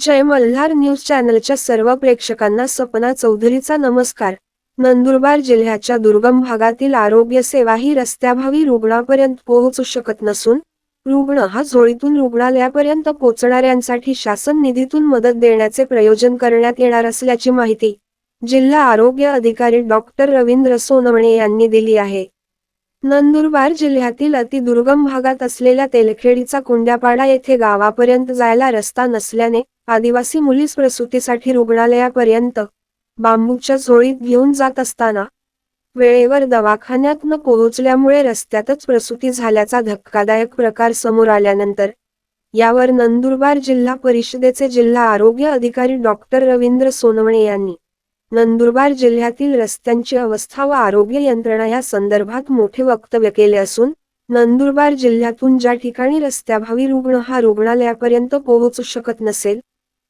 जय Malhar news चॅनलच्या सर्व प्रेक्षकांना सपना चौधरीचा नमस्कार. नंदुरबार जिल्ह्याच्या दुर्गम भागातील आरोग्य सेवा ही रस्त्याभावी रुग्णापर्यंत पोहोचू शकत नसून रुग्ण हा झोळीतून रुग्णालयापर्यंत पोहोचणाऱ्यांसाठी शासन निधीतून मदत देण्याचे प्रयोजन करण्यात येणार असल्याची माहिती जिल्हा आरोग्य अधिकारी डॉक्टर रवींद्र सोनवणे यांनी दिली आहे. नंदुरबार जिल्ह्यातील अतिदुर्गम भागात असलेल्या तेलखेडीचा कुंड्यापाडा येथे गावापर्यंत जायला रस्ता नसल्याने आदिवासी मुलीस प्रसूतीसाठी रुग्णालयापर्यंत बांबूच्या झोळीत घेऊन जात असताना वेळेवर दवाखान्यात न पोहोचल्यामुळे रस्त्यातच प्रसूती झाल्याचा धक्कादायक प्रकार समोर आल्यानंतर यावर नंदुरबार जिल्हा परिषदेचे जिल्हा आरोग्य अधिकारी डॉक्टर रवींद्र सोनवणे यांनी नंदुरबार जिल्ह्यातील रस्त्यांची अवस्था व आरोग्य यंत्रणा या संदर्भात मोठे वक्तव्य केले असून नंदुरबार जिल्ह्यातून ज्या ठिकाणी रस्त्याभावी रुग्ण हा रुग्णालयापर्यंत पोहोचू शकत नसेल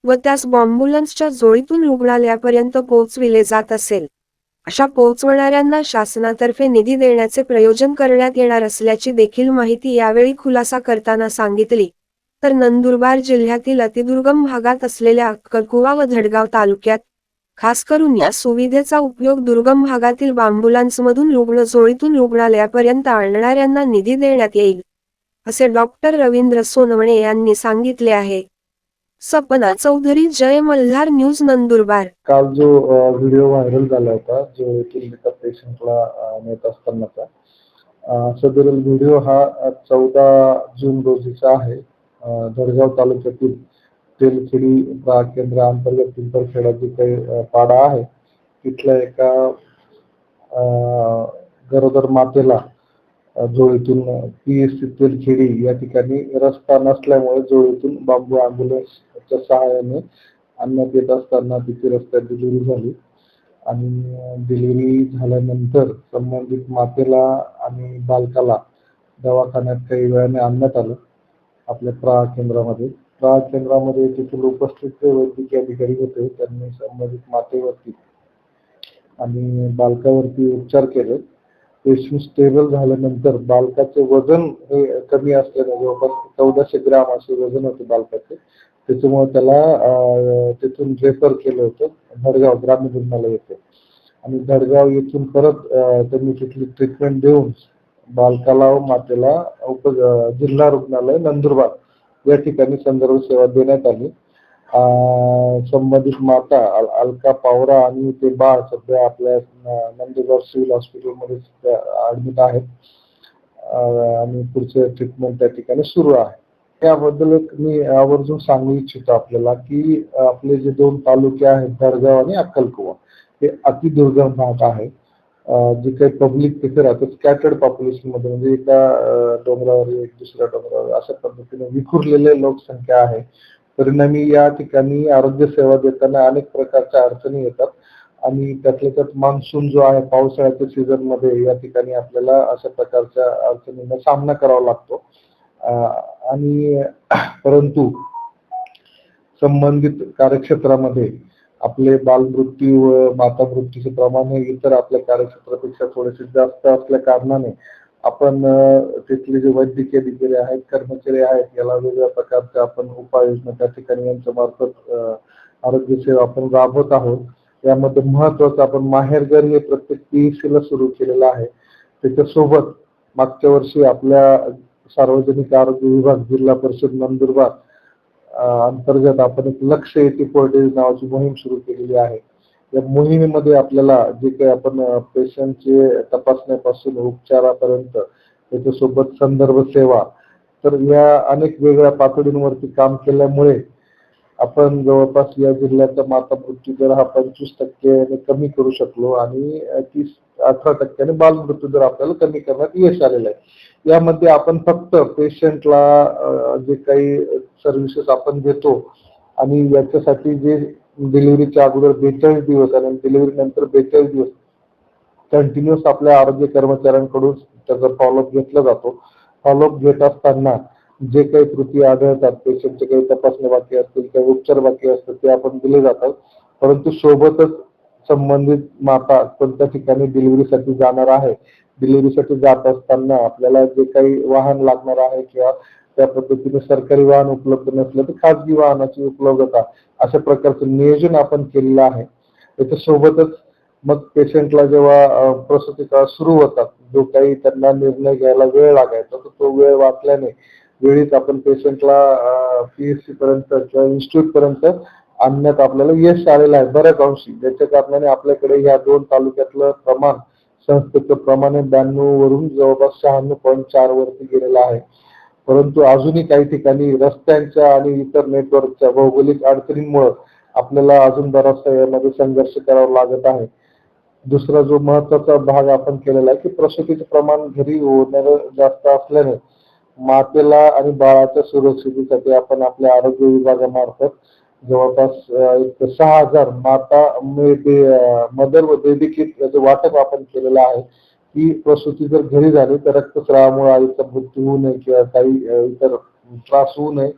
व त्यास बॉम्बुलन्सच्या जोळीतून रुग्णालयापर्यंत पोहोचविले जात असेल. अशा पोहोचवणाऱ्यांना शासनातर्फे निधी देण्याचे प्रयोजन करण्यात येणार असल्याची देखील माहिती यावेळी खुलासा करताना सांगितली. तर नंदुरबार जिल्ह्यातील अतिदुर्गम भागात असलेल्या अक्कलकुवा व धडगाव तालुक्यात खास करून या सुविधेचा उपयोग दुर्गम भागातील बांबुलान्समधून रुग्ण जोळीतून रुग्णालयापर्यंत आणणाऱ्यांना निधी देण्यात येईल असे डॉक्टर रवींद्र सोनवणे यांनी सांगितले आहे. सपना चौधरी जय मल्हार न्यूज नंदुरबार. काल जो व्हिडिओ व्हायरल झाला होता जो येथील एका पेशंटला नेत असतानाचा सदर व्हिडिओ हा चौदा जून रोजीचा आहे. जळगाव तालुक्यातील तेलखेडी केंद्र अंतर्गत पिंपरखेडा जी काही पाडा आहे तिथल्या एका अ, गरोदर मातेला जोळीतून पी एस सी तेलखेडी या ठिकाणी रस्ता नसल्यामुळे जोळीतून बांबू अँब्युलन्सच्या सहाय्याने आणण्यात येत असताना तिची रस्त्यात डिलिव्हरी झाली. आणि डिलिव्हरी झाल्यानंतर संबंधित मातेला आणि बालकाला दवाखान्यात काही वेळाने आणण्यात आलं आपल्या प्रा केंद्रामध्ये. प्रा केंद्रामध्ये तेथील उपस्थित जे वैद्यकीय अधिकारी होते. त्यांनी संबंधित मातेवरती आणि बालकावरती उपचार केले. पेशंट स्टेबल झाल्यानंतर बालकाचे वजन हे कमी असल्याने जवळपास चौदाशे ग्राम असे वजन होते बालकाचे. त्याच्यामुळे त्याला तिथून रेफर केलं होतं. धडगाव ग्रामीण रुग्णालय येथे. आणि धडगाव येथून परत त्यांनी तिथली ट्रीटमेंट देऊन बालकाला व मातेला उप जिल्हा रुग्णालय नंदुरबार या ठिकाणी संदर्भ सेवा देण्यात आली. संबंधित माता अल- अलका पावरा आणि ते बाळ सध्या आपल्या न- नंदुरबार सिव्हिल हॉस्पिटलमध्ये ऍडमिट आहेत. आणि पुढचे ट्रीटमेंट त्या ठिकाणी सुरू आहे. त्याबद्दल एक मी आवर्जून सांगू इच्छितो आपल्याला की आपले जे दोन तालुके आहेत दडगाव आणि अक्कलकुवा हे अतिदुर्गम भाग आहे. जे काही पब्लिक तिथे राहतं स्कॅटर्ड पॉप्युलेशनमध्ये म्हणजे एका डोंगरावर एक दुसऱ्या डोंगरावर अशा पद्धतीने विखुरलेले लोकसंख्या आहे. परिणामी या ठिकाणी आरोग्य सेवा देताना अनेक प्रकारच्या अडचणी येतात. आणि त्यातल्या त्यात मान्सून जो आहे पावसाळ्याच्या सीझनमध्ये या ठिकाणी आपल्याला अशा प्रकारच्या अडचणींना सामना करावा लागतो. आणि परंतु संबंधित कार्यक्षेत्रामध्ये आपले बालमृत्यू व माता मृत्यूचे प्रमाण हे इतर आपल्या कार्यक्षेत्रापेक्षा थोडेसे जास्त असल्या कारणाने आपण तिथले जे वैद्यकीय अधिकारी आहेत कर्मचारी आहेत याला वेगवेगळ्या प्रकारच्या आपण उपाययोजना त्या ठिकाणी यांच्या मार्फत आरोग्य सेवा आपण राबवत आहोत. यामध्ये महत्वाचं आपण माहेरघर हे प्रत्येक पीएससी ला सुरू केलेलं आहे. त्याच्यासोबत मागच्या वर्षी आपल्या सार्वजनिक आरोग्य विभाग जिल्हा परिषद नंदुरबार अंतर्गत आपण एक लक्ष एटी फोर डेज नावाची मोहीम सुरू केलेली आहे. या मोहिमेमध्ये आपल्याला जे काही आपण पेशंटचे तपासण्यापासून उपचारापर्यंत त्याच्यासोबत संदर्भ सेवा तर या अनेक वेगळ्या पातळींवरती काम केल्यामुळे आपण जवळपास या जिल्ह्याचा माता मृत्यू दर हा पंचवीस टक्क्याने कमी करू शकलो आणि तीस अठरा टक्क्याने बालमृत्यू दर आपल्याला कमी करण्यात यश आलेलं आहे. यामध्ये आपण फक्त पेशंटला जे काही सर्व्हिसेस आपण देतो आणि याच्यासाठी जे डिलिव्हरीच्या अगोदर बेचाळीस दिवस आणि डिलिव्हरी नंतर बेचाळीस दिवस कंटिन्युअस आपल्या आरोग्य कर्मचाऱ्यांकडून त्याचा फॉलोअप घेतला जातो. फॉलोअप घेत असताना जे काही कृती आढळतात पेशंटचे काही तपासण्या बाकी असतील काही उपचार बाकी असतील ते आपण दिले जातात. परंतु सोबतच संबंधित माता कोणत्या ठिकाणी डिलिव्हरीसाठी जाणार आहे डिलिव्हरीसाठी जात असताना आपल्याला जे काही वाहन लागणार आहे किंवा त्या पद्धतीने सरकारी वाहन उपलब्ध नसलं तर खाजगी वाहनाची उपलब्धता अशा प्रकारचं नियोजन आपण केलेलं आहे. त्याच्या सोबतच मग पेशंटला जेव्हा प्रसूती काळ सुरू होतात जो काही त्यांना निर्णय घ्यायला वेळ लागायचा तर तो वेळ वाचल्याने वेळीच आपण पेशंटला पीएससी पर्यंत किंवा इन्स्टिट्यूट पर्यंत आणण्यात आपल्याला यश आलेलं आहे. बऱ्याच अंशी ज्याच्या कारणाने आपल्याकडे या दोन तालुक्यातलं प्रमाण संस्थेचं प्रमाण ब्याण्णव वरून जवळपास शहाण्णव पॉईंट चार वरती गेलेलं आहे. परंतु अजूनही काही ठिकाणी रस्त्यांच्या आणि इतर नेटवर्कच्या भौगोलिक अडचणींमुळे आपल्याला अजून बराचसा यामध्ये संघर्ष करावा लागत आहे. दुसरा जो महत्त्वाचा भाग आपण केलेला आहे की प्रसूतीचं प्रमाण घरी होणार जास्त असल्याने मातेला आणि बाळाच्या सुरक्षितेसाठी आपण आपल्या आरोग्य विभागामार्फत जवळपास एक सहा हजार माता मदर व बेबी किट याचं वाटप आपण केलेलं आहे. की प्रसूती जर घरी झाली तर रक्तस्रावामुळे आईचा मृत्यू होऊ नये किंवा काही इतर त्रास होऊ नये.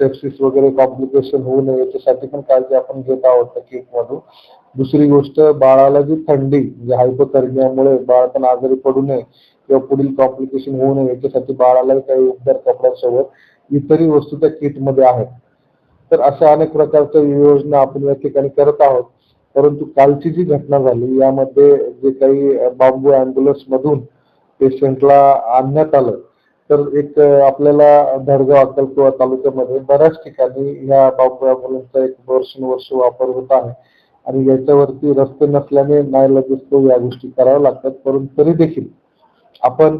सेप्सिस वगैरे कॉम्प्लिकेशन होऊ नये. याच्यासाठी पण काळजी आपण घेत आहोत किट मधून दुसरी गोष्ट बाळाला जी थंडी म्हणजे हायपोथर्मियामुळे बाळ पण आजारी पडू नये किंवा पुढील कॉम्प्लिकेशन होऊ नये याच्यासाठी बाळालाही काही उपचार कपड्यासोबत इतरही वस्तू त्या किटमध्ये आहेत. तर अशा अनेक प्रकारच्या योजना आपण या ठिकाणी करत आहोत. परंतु कालची जी घटना झाली यामध्ये जे काही बांबू अँब्युलन्स मधून पेशंटला आणण्यात आलं तर एक आपल्याला धडगाव अक्कलकुवा तालुक्यामध्ये बऱ्याच ठिकाणी या बांबू अँब्युलन्सचा एक वर्षानुवर्ष वापर होत आहे. आणि याच्यावरती रस्ते नसल्याने नाईलाजास्तव या गोष्टी कराव्या लागतात. परंतु तरी देखील आपण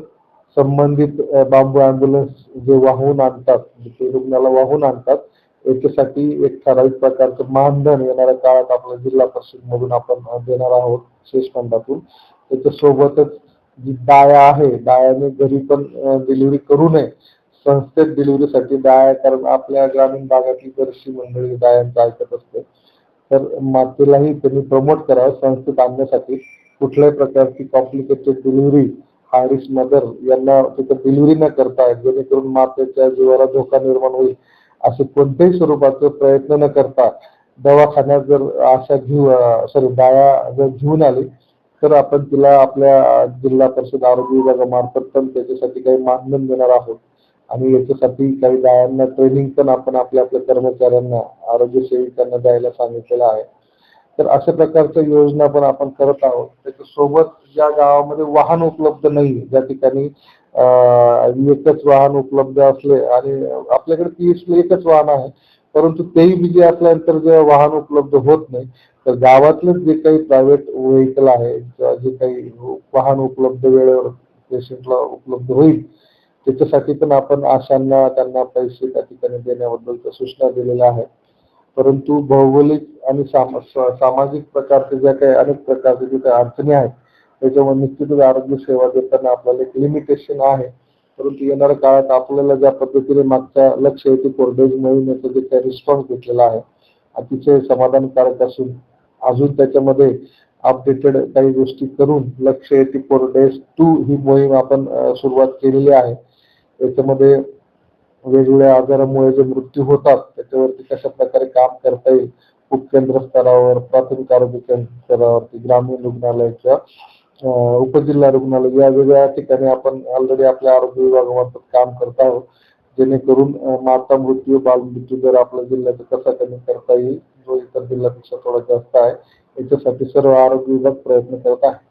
संबंधित बांबू अँब्युलन्स जे वाहून आणतात जे रुग्णाला वाहून आणतात याच्यासाठी एक ठराविक प्रकारचं मानधन येणाऱ्या काळात आपल्या जिल्हा परिषद मधून आपण देणार आहोत शेष फंडातून. त्याच्यासोबतच जी डाया आहे डायाने घरी पण डिलिव्हरी करू नये संस्थेत डिलिव्हरीसाठी डाया कारण आपल्या ग्रामीण भागातली बरीचशी मंडळी डायांचं ऐकत असते. तर मातेलाही त्यांनी प्रमोट करावं संस्थेत आणण्यासाठी. कुठल्याही प्रकारची कॉम्प्लिकेटेड डिलिव्हरी हायरिस मदर यांना तिथं डिलिव्हरी न करता जेणेकरून मातेच्या जीवाला धोका निर्माण होईल. असं कोणत्याही स्वरूपाचं प्रयत्न न करता दवाखान्यात जर अशा घेऊ सॉरी डाया जर घेऊन आली तर आपण तिला आपल्या जिल्हा परिषद आरोग्य विभागामार्फत पण त्याच्यासाठी काही मानधन देणार आहोत. आणि याच्यासाठी काही डायांना ट्रेनिंग पण आपण आपल्या आपल्या कर्मचाऱ्यांना आरोग्य सेविकांना द्यायला सांगितलेलं आहे. तर अशा प्रकारच्या योजना पण आपण करत आहोत. त्याच्यासोबत ज्या गावामध्ये वाहन उपलब्ध नाही ज्या ठिकाणी एकच वाहन उपलब्ध असले आणि आपल्याकडे पीएसपी एकच वाहन आहे परंतु तेही बिजी असल्यानंतर जे वाहन उपलब्ध होत नाही तर गावातलेच जे काही प्रायव्हेट व्हेकल आहे किंवा जे काही वाहन उपलब्ध वेळेवर पेशंटला उपलब्ध होईल त्याच्यासाठी पण आपण आशांना त्यांना पैसे त्या ठिकाणी देण्याबद्दलच्या सूचना दिलेल्या आहेत. परंतु भौगोलिक आणि साम- स- सामाजिक प्रकारचे ज्या काही अनेक प्रकारचे जे काही अडचणी आहेत त्याच्यामुळे निश्चितच आरोग्य सेवा देताना आपल्याला एक लिमिटेशन आहे. परंतु येणाऱ्या काळात आपल्याला ज्या पद्धतीने मागच्या लक्ष येते कोरडेज मोहिमेचा जे काही रिस्पॉन्स घेतलेला आहे अतिशय समाधानकारक असून अजून त्याच्यामध्ये अपडेटेड काही गोष्टी करून लक्ष येते कोरडेज टू ही मोहीम आपण सुरुवात केलेली आहे. याच्यामध्ये वेगवेगळ्या आजारामुळे जे मृत्यू होतात त्याच्यावरती कशा प्रकारे काम करता येईल उपकेंद्र स्तरावर प्राथमिक आरोग्य केंद्र स्तरावरती ग्रामीण रुग्णालयाच्या उपजिल्हा रुग्णालय या वेगळ्या ठिकाणी आपण ऑलरेडी आपल्या आरोग्य विभागामार्फत काम करत आहोत. जेणेकरून माता मृत्यू बाल मृत्यू दर आपल्या जिल्ह्याचा कसा कमी करता येईल जो इतर जिल्ह्यापेक्षा थोडा जास्त आहे याच्यासाठी सर्व आरोग्य विभाग प्रयत्न करत आहे.